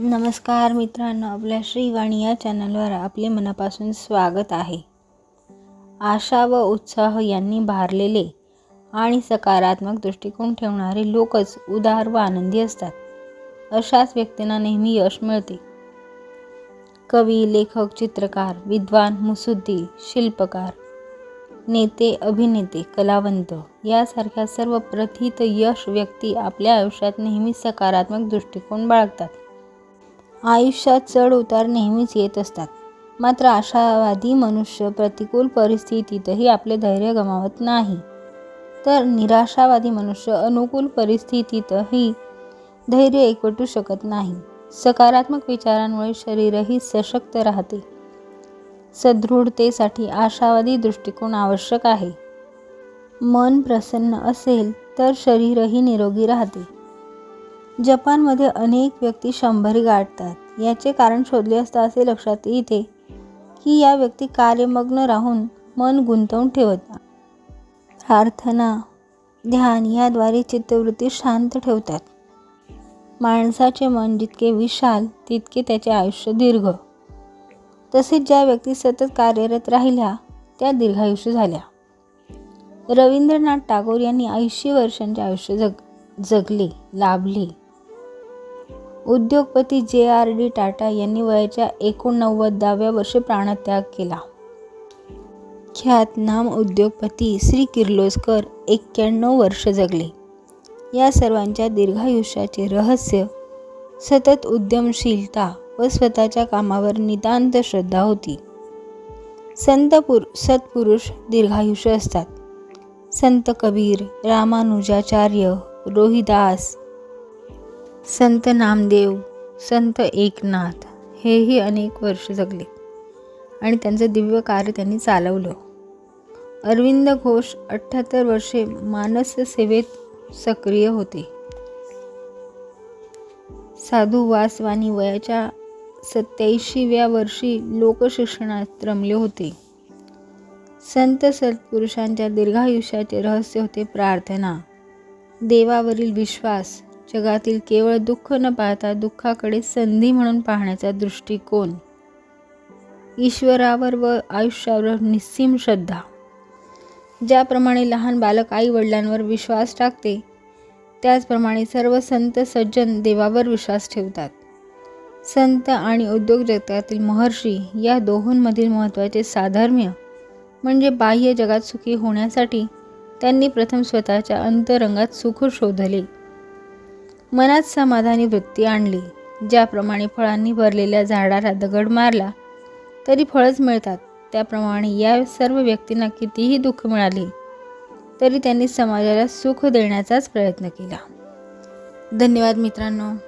नमस्कार मित्रांनो आपल्या श्रीवाणी या चॅनलवर आपले मनापासून स्वागत आहे. आशा व उत्साह यांनी भारलेले आणि सकारात्मक दृष्टिकोन ठेवणारे लोकच उदार व आनंदी असतात अशाच व्यक्तींना नेहमी यश मिळते. कवी लेखक चित्रकार विद्वान मुसुद्दी शिल्पकार नेते अभिनेते कलावंत यासारख्या सर्व प्रथित यश व्यक्ती आपल्या आयुष्यात नेहमी सकारात्मक दृष्टिकोन बाळगतात. आयुष्यात चढ उतार नेहमीच येत असतात. मात्र आशावादी मनुष्य प्रतिकूल परिस्थितीतही आपले धैर्य गमावत नाही. तर निराशावादी मनुष्य अनुकूल परिस्थितीतही धैर्य एकवटू शकत नाही. सकारात्मक विचारांमुळे शरीरही सशक्त राहते. सदृढतेसाठी आशावादी दृष्टिकोन आवश्यक आहे. मन प्रसन्न असेल तर शरीरही निरोगी राहते. जपानमध्ये अनेक व्यक्ती शंभरी गाठतात. याचे कारण शोधले असता असे लक्षात येते की या व्यक्ती कार्यमग्न राहून मन गुंतवून ठेवत. प्रार्थना ध्यान याद्वारे चित्तवृत्ती शांत ठेवतात. माणसाचे मन जितके विशाल तितके त्याचे आयुष्य दीर्घ. तसेच ज्या व्यक्ती सतत कार्यरत राहिल्या त्या दीर्घायुष्य झाल्या. रवींद्रनाथ टागोर यांनी ऐंशी वर्षांचे आयुष्य जग जगले लाभले. उद्योगपती जे आर डी टाटा यांनी वयाच्या एकोणनव्वदाव्या वर्षी प्राणत्याग केला. ख्यातनाम उद्योगपती श्री किर्लोस्कर एक्क्याण्णव वर्ष जगले. या सर्वांच्या दीर्घायुष्याचे रहस्य सतत उद्यमशीलता व स्वतःच्या कामावर नितांत श्रद्धा होती. संत पुर सत्पुरुष दीर्घायुष्य असतात. संत कबीर रामानुजाचार्य रोहिदास संत नामदेव संत एकनाथ हेही अनेक वर्ष जगले. आणि त्यांचं दिव्य कार्य त्यांनी चालवलं. अरविंद घोष अठ्ठ्याहत्तर वर्षे मानस सेवेत सक्रिय होते. साधू वासवानी वयाच्या सत्याऐंशीव्या वर्षी लोकशिक्षणात रमले होते. संत सत्पुरुषांच्या दीर्घायुष्याचे रहस्य होते प्रार्थना देवावरील विश्वास जगातील केवळ दुःख न पाहता दुःखाकडे संधी म्हणून पाहण्याचा दृष्टिकोन. ईश्वरावर व आयुष्यावर निस्सीम श्रद्धा. ज्याप्रमाणे लहान बालक आई वडिलांवर विश्वास टाकते त्याचप्रमाणे सर्व संत सज्जन देवावर विश्वास ठेवतात. संत आणि उद्योग जगतातील महर्षी या दोहोंमधील महत्त्वाचे साधर्म्य म्हणजे बाह्य जगात सुखी होण्यासाठी त्यांनी प्रथम स्वतःच्या अंतरंगात सुख शोधले. मनात समाधानी वृत्ती आणली ज्याप्रमाणे फळांनी भरलेल्या झाडाला दगड मारला तरी फळच मिळतात. त्याप्रमाणे या सर्व व्यक्तींना कितीही दुःख मिळाले तरी त्यांनी समाजाला सुख देण्याचाच प्रयत्न केला. धन्यवाद मित्रांनो.